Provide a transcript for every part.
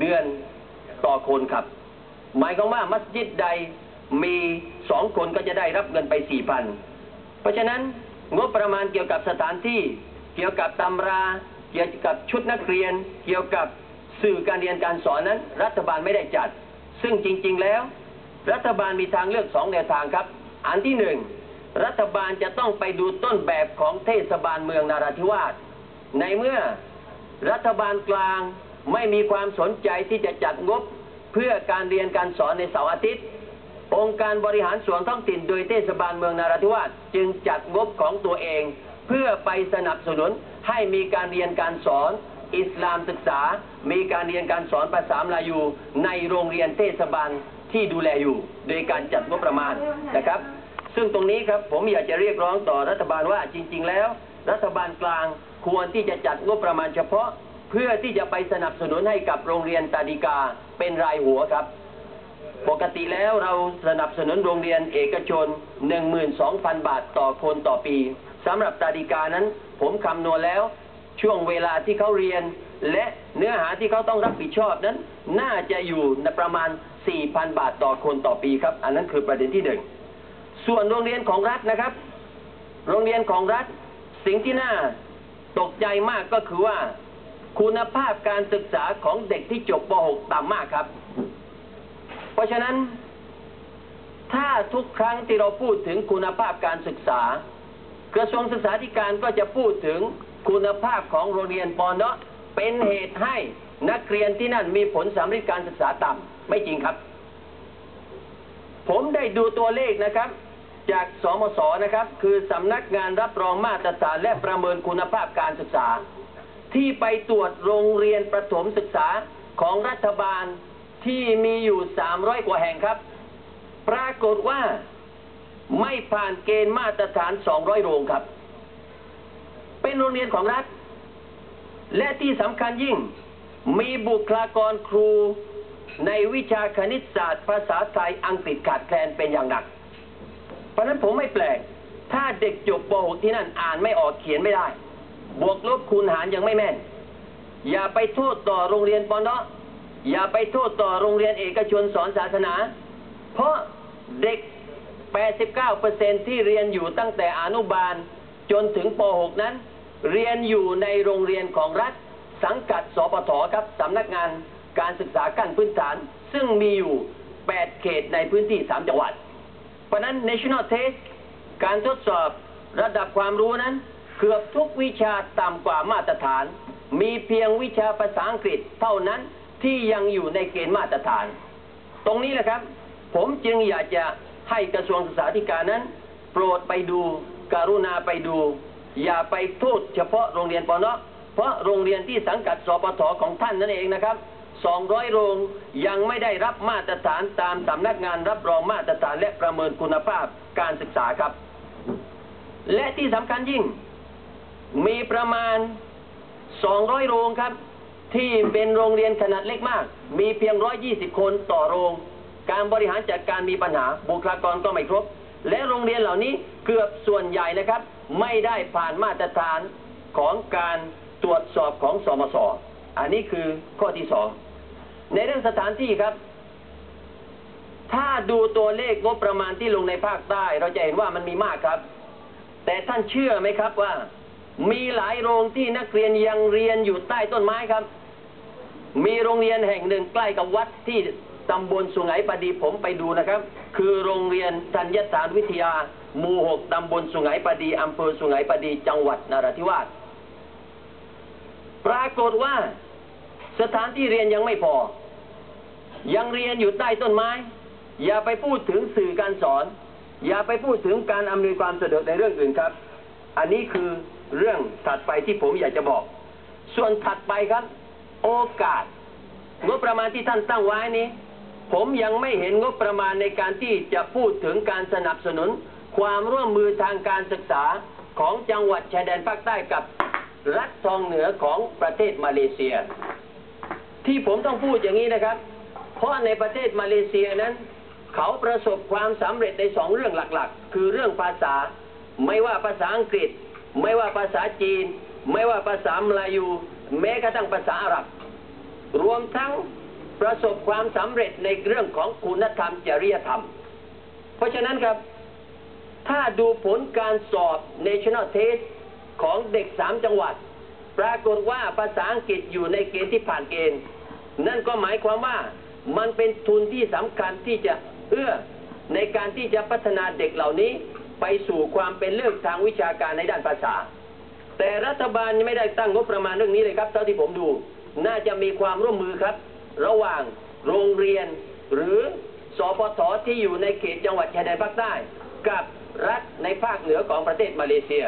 เดือนต่อคนครับ หมายความว่ามัสยิดใดมีสองคนก็จะได้รับเงินไปสี่พันเพราะฉะนั้นงบประมาณเกี่ยวกับสถานที่ เกี่ยวกับตำรา เกี่ยวกับชุดนักเรียน เกี่ยวกับสื่อการเรียนการสอนนั้น รัฐบาลไม่ได้จัด ซึ่งจริง ๆ แล้ว รัฐบาลมีทางเลือกสองแนวทางครับ อันที่หนึ่งรัฐบาลจะต้องไปดูต้นแบบของเทศบาลเมืองนาราธิวาสในเมื่อรัฐบาลกลาง ไม่มีความสนใจที่จะจัดงบเพื่อการเรียนการสอนในเสาร์อาทิตย์ องค์การบริหารส่วนท้องถิ่นโดยเทศบาลเมืองนาราธิวาสจึงจัดงบของตัวเอง เพื่อไปสนับสนุนให้มีการเรียนการสอน อิสลามศึกษา มีการเรียนการสอนภาษามลายูในโรงเรียนเทศบาลที่ดูแลอยู่ โดยการจัดงบประมาณนะครับ ซึ่งตรงนี้ครับผมอยากจะเรียกร้องต่อรัฐบาลว่าจริง ๆ แล้ว รัฐบาลกลางควรที่จะจัดงบประมาณเฉพาะ เพื่อที่จะไปสนับสนุนให้กับโรงเรียนตาดิกาเป็นรายหัวครับ ปกติแล้วเราสนับสนุนโรงเรียนเอกชน 12,000 บาทต่อคนต่อปีสำหรับตาดิกานั้น ผมคำนวณแล้วช่วงเวลาที่เขาเรียน และเนื้อหาที่เขาต้องรับผิดชอบนั้น น่าจะอยู่ในประมาณ 4,000 บาทต่อคนต่อปีครับ อันนั้นคือประเด็นที่หนึ่งส่วนโรงเรียนของรัฐนะครับ โรงเรียนของรัฐสิ่งที่น่าตกใจมากก็คือว่า คุณภาพการศึกษาของเด็กที่จบป .6 ต่ำมากครับ เพราะฉะนั้น ถ้าทุกครั้งที่เราพูดถึงคุณภาพการศึกษา กระทรวงศึกษาธิการก็จะพูดถึงคุณภาพของโรงเรียนปอนเนาะเป็นเหตุให้นักเรียนที่นั่นมีผลสำเร็จการศึกษาต่ำไม่จริงครับ ผมได้ดูตัวเลขนะครับ จากสมศนะครับ คือสำนักงานรับรองมาตรฐานและประเมินคุณภาพการศึกษา ที่ไปตรวจโรงเรียนประถมศึกษาของรัฐบาลที่มีอยู่ 300 กว่าแห่งครับ ปรากฏว่าไม่ผ่านเกณฑ์มาตรฐาน 200 โรงครับ เป็นโรงเรียนของรัฐ และที่สำคัญยิ่ง มีบุคลากรครูในวิชาคณิตศาสตร์ ภาษาไทยอังกฤษขาดแคลนเป็นอย่างหนัก เพราะนั้นผมไม่แปลก ถ้าเด็กจบป .6 ที่นั่นอ่านไม่ออกเขียนไม่ได้ บวกลบคูณหารยังไม่แม่น อย่าไปโทษต่อโรงเรียนปอนเนาะอย่าไปโทษต่อโรงเรียนเอกชนสอนศาสนา เพราะเด็ก 89%ที่เรียนอยู่ตั้งแต่อนุบาลจนถึงป .6 นั้น เรียนอยู่ในโรงเรียนของรัฐ สังกัดสปทครับสำนักงานการศึกษาขั้นพื้นฐาน ซึ่งมีอยู่ 8 เขตในพื้นที่ 3 จังหวัด เพราะนั้น national test การทดสอบระดับความรู้นั้น เกือบทุกวิชาต่ำกว่ามาตรฐาน มีเพียงวิชาภาษาอังกฤษเท่านั้นที่ยังอยู่ในเกณฑ์มาตรฐาน ตรงนี้แหละครับ ผมจึงอยากจะให้กระทรวงศึกษาธิการนั้น โปรดไปดูกรุณาไปดู อย่าไปโทษเฉพาะโรงเรียนปอนเนาะเพราะโรงเรียนที่สังกัดสปทของท่านนั่นเองนะครับ 200 โรงยังไม่ได้รับมาตรฐานตามสำนักงานรับรองมาตรฐานและประเมินคุณภาพการศึกษาครับ และที่สำคัญยิ่ง มีประมาณ 200 โรงครับ ที่เป็นโรงเรียนขนาดเล็กมาก มีเพียง 120 คนต่อโรง การบริหารจัดการมีปัญหา บุคลากรก็ไม่ครบ และโรงเรียนเหล่านี้เกือบส่วนใหญ่นะครับ ไม่ได้ผ่านมาตรฐานของการตรวจสอบของสมศอันนี้คือข้อที่สองในเรื่องสถานที่ครับ ถ้าดูตัวเลขงบประมาณที่ลงในภาคใต้ เราจะเห็นว่ามันมีมากครับ แต่ท่านเชื่อไหมครับว่า มีหลายโรงที่นักเรียนยังเรียนอยู่ใต้ต้นไม้ครับ มีโรงเรียนแห่งหนึ่งใกล้กับวัดที่ตำบลสุไหงปดีผมไปดูนะครับ คือโรงเรียนธัญสารวิทยาหมู่หกตำบลสุไหงปดีอำเภอสุไหงปดีจังหวัดนราธิวาสปรากฏว่าสถานที่เรียนยังไม่พอ ยังเรียนอยู่ใต้ต้นไม้ อย่าไปพูดถึงสื่อการสอน อย่าไปพูดถึงการอำนวยความสะดวกในเรื่องอื่นครับ อันนี้คือ เรื่องถัดไปที่ผมอยากจะบอก ส่วนถัดไปครับ โอกาสงบประมาณที่ท่านตั้งไว้นี้ ผมยังไม่เห็นงบประมาณในการที่จะพูดถึงการสนับสนุน ความร่วมมือทางการศึกษาของจังหวัดชายแดนภาคใต้กับรัฐทองเหนือของประเทศมาเลเซีย ที่ผมต้องพูดอย่างนี้นะครับ เพราะในประเทศมาเลเซียนั้น เขาประสบความสำเร็จในสองเรื่องหลักๆ คือเรื่องภาษา ไม่ว่าภาษาอังกฤษ ไม่ว่าภาษาจีน ไม่ว่าภาษามลายู แม้กระทั่งภาษาอาหรับ รวมทั้งประสบความสำเร็จในเรื่องของคุณธรรมจริยธรรม เพราะฉะนั้นครับ ถ้าดูผลการสอบ National Test ของเด็กสามจังหวัด ปรากฏว่าภาษาอังกฤษอยู่ในเกณฑ์ที่ผ่านเกณฑ์ นั่นก็หมายความว่ามันเป็นทุนที่สำคัญที่จะเอื้อในการที่จะพัฒนาเด็กเหล่านี้ ไปสู่ความเป็นเลิศทางวิชาการในด้านภาษา แต่รัฐบาลยังไม่ได้ตั้งงบประมาณเรื่องนี้เลยครับ เท่าที่ผมดู น่าจะมีความร่วมมือครับ ระหว่างโรงเรียน หรือสปทที่อยู่ในเขตจังหวัดชายแดนภาคใต้ กับรัฐในภาคเหนือของประเทศมาเลเซีย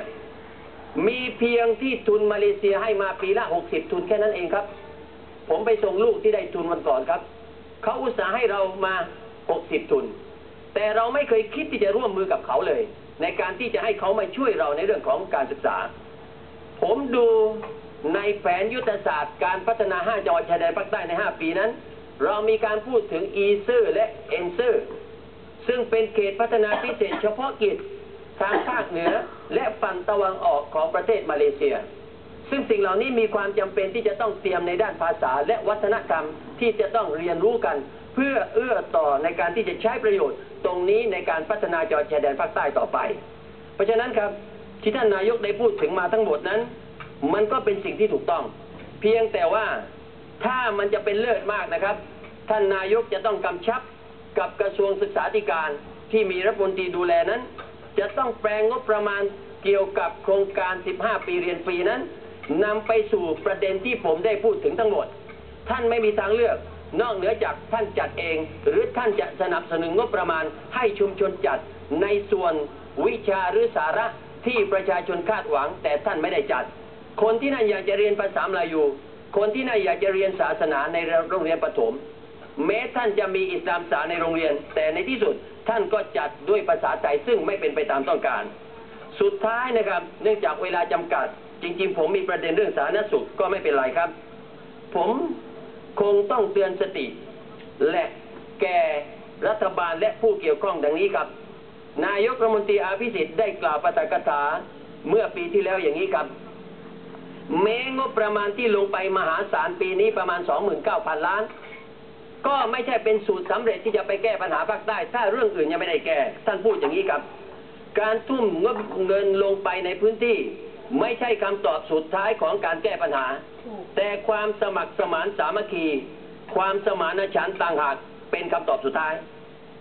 มีเพียงที่ทุนมาเลเซียให้มาปีละ 60 ทุนแค่นั้นเองครับ ผมไปส่งลูกที่ได้ทุนวันก่อนครับเขาอุตส่าห์ให้เรามา 60 ทุน แต่เราไม่เคยคิดที่จะร่วมมือกับเขาเลย ในการที่จะให้เขามาช่วยเราในเรื่องของการศึกษา ผมดูในแผนยุทธศาสตร์การพัฒนา 5 จังหวัดชายแดนภาคใต้ใน 5 ปีนั้น เรามีการพูดถึงอีซื่อและเอนซื่อซึ่งเป็นเขตพัฒนาพิเศษเฉพาะกิจทางภาคเหนือและฝั่งตะวันออกของประเทศมาเลเซีย ซึ่งสิ่งเหล่านี้มีความจำเป็นที่จะต้องเตรียมในด้านภาษาและวัฒนธรรมที่จะต้องเรียนรู้กัน เพื่อเอื้อต่อในการที่จะใช้ประโยชน์ ตรงนี้ในการพัฒนาจังหวัดชายแดนภาคใต้ต่อไป เพราะฉะนั้นครับที่ท่านนายกได้พูดถึงมาทั้งหมดนั้น มันก็เป็นสิ่งที่ถูกต้อง เพียงแต่ว่าถ้ามันจะเป็นเลิศมากนะครับ ท่านนายกจะต้องกำชับกับกระทรวงศึกษาธิการที่มีรัฐมนตรีดูแลนั้น จะต้องแปลงงบประมาณเกี่ยวกับโครงการ 15 ปีเรียนฟรีนั้นนำไปสู่ประเด็นที่ผมได้พูดถึงทั้งหมด ท่านไม่มีทางเลือก นอกเหนือจากท่านจัดเอง หรือท่านจะสนับสนุนงบประมาณให้ชุมชนจัดในส่วนวิชาหรือสาระที่ประชาชนคาดหวัง แต่ท่านไม่ได้จัด คนที่นั่นอยากจะเรียนภาษาลายู คนที่นั่นอยากจะเรียนศาสนาในโรงเรียนประถม แม้ท่านจะมีอิสลามศาสในโรงเรียน แต่ในที่สุดท่านก็จัดด้วยภาษาไทยซึ่งไม่เป็นไปตามต้องการ สุดท้ายนะครับ เนื่องจากเวลาจำกัด จริง ๆ ผมมีประเด็นเรื่องสาธารณสุขก็ไม่เป็นไรครับ ผม คงต้องเตือนสติ และแก่รัฐบาลและผู้เกี่ยวข้องดังนี้ครับ นายกรัฐมนตรีอาภิสิทธิ์ได้กล่าวปาฐกถาเมื่อปีที่แล้วอย่างนี้ครับ แม้งบประมาณที่ลงไปมหาศาลปีนี้ประมาณ 29,000 ล้าน ก็ไม่ใช่เป็นสูตรสำเร็จที่จะไปแก้ปัญหาภาคใต้ ถ้าเรื่องอื่นยังไม่ได้แก้ ท่านพูดอย่างนี้ครับ การทุ่มงบเงินลงไปในพื้นที่ ไม่ใช่คำตอบสุดท้ายของการแก้ปัญหา แต่ความสมัครสมานสามัคคี ความสมานฉันท์ต่างหากเป็นคำตอบสุดท้าย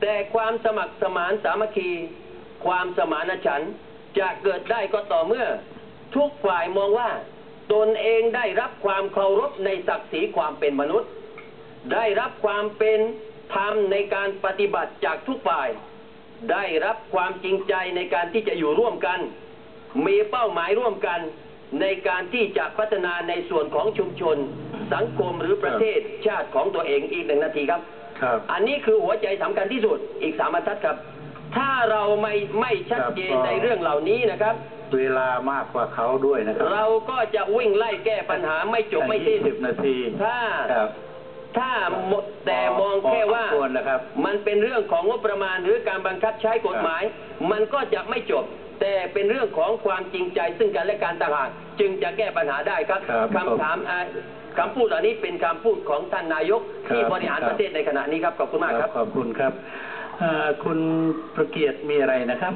แต่ความสมัครสมานสามัคคี ความสมานฉันท์จะเกิดได้ก็ต่อเมื่อ ทุกฝ่ายมองว่า ตนเองได้รับความเคารพในศักดิ์ศรีความเป็นมนุษย์ ได้รับความเป็นธรรมในการปฏิบัติจากทุกฝ่าย ได้รับความจริงใจในการที่จะอยู่ร่วมกัน มีเป้าหมายร่วมกันในการที่จะพัฒนาในส่วนของชุมชน สังคมหรือประเทศชาติของตัวเองอีกหนึ่งนาทีครับ ครับ อันนี้คือหัวใจสำคัญที่สุดอีกสามบรรทัดครับ ถ้าเราไม่ไม่ชัดเจนครับในเรื่องเหล่านี้นะครับ เวลามากกว่าเขาด้วยนะครับเราก็จะวิ่งไล่แก้ปัญหาไม่จบไม่สิ้นสิบนาทีถ้าครับ ถ้าหมดแต่มองแค่ว่าพอสมควรนะครับ มันเป็นเรื่องของงบประมาณหรือการบังคับใช้กฎหมาย มันก็จะไม่จบ แต่เป็นเรื่องของความจริงใจซึ่งกันและการต่างหากจึงจะแก้ปัญหาได้ครับครับคำถามอ่าคำพูดเหล่านี้เป็นคำพูดของท่านนายกที่ครับบริหารครับ ประเทศในขณะนี้ครับขอบคุณมากครับ ขอบคุณครับเอ่อคุณประเกียรติมีอะไรนะครับ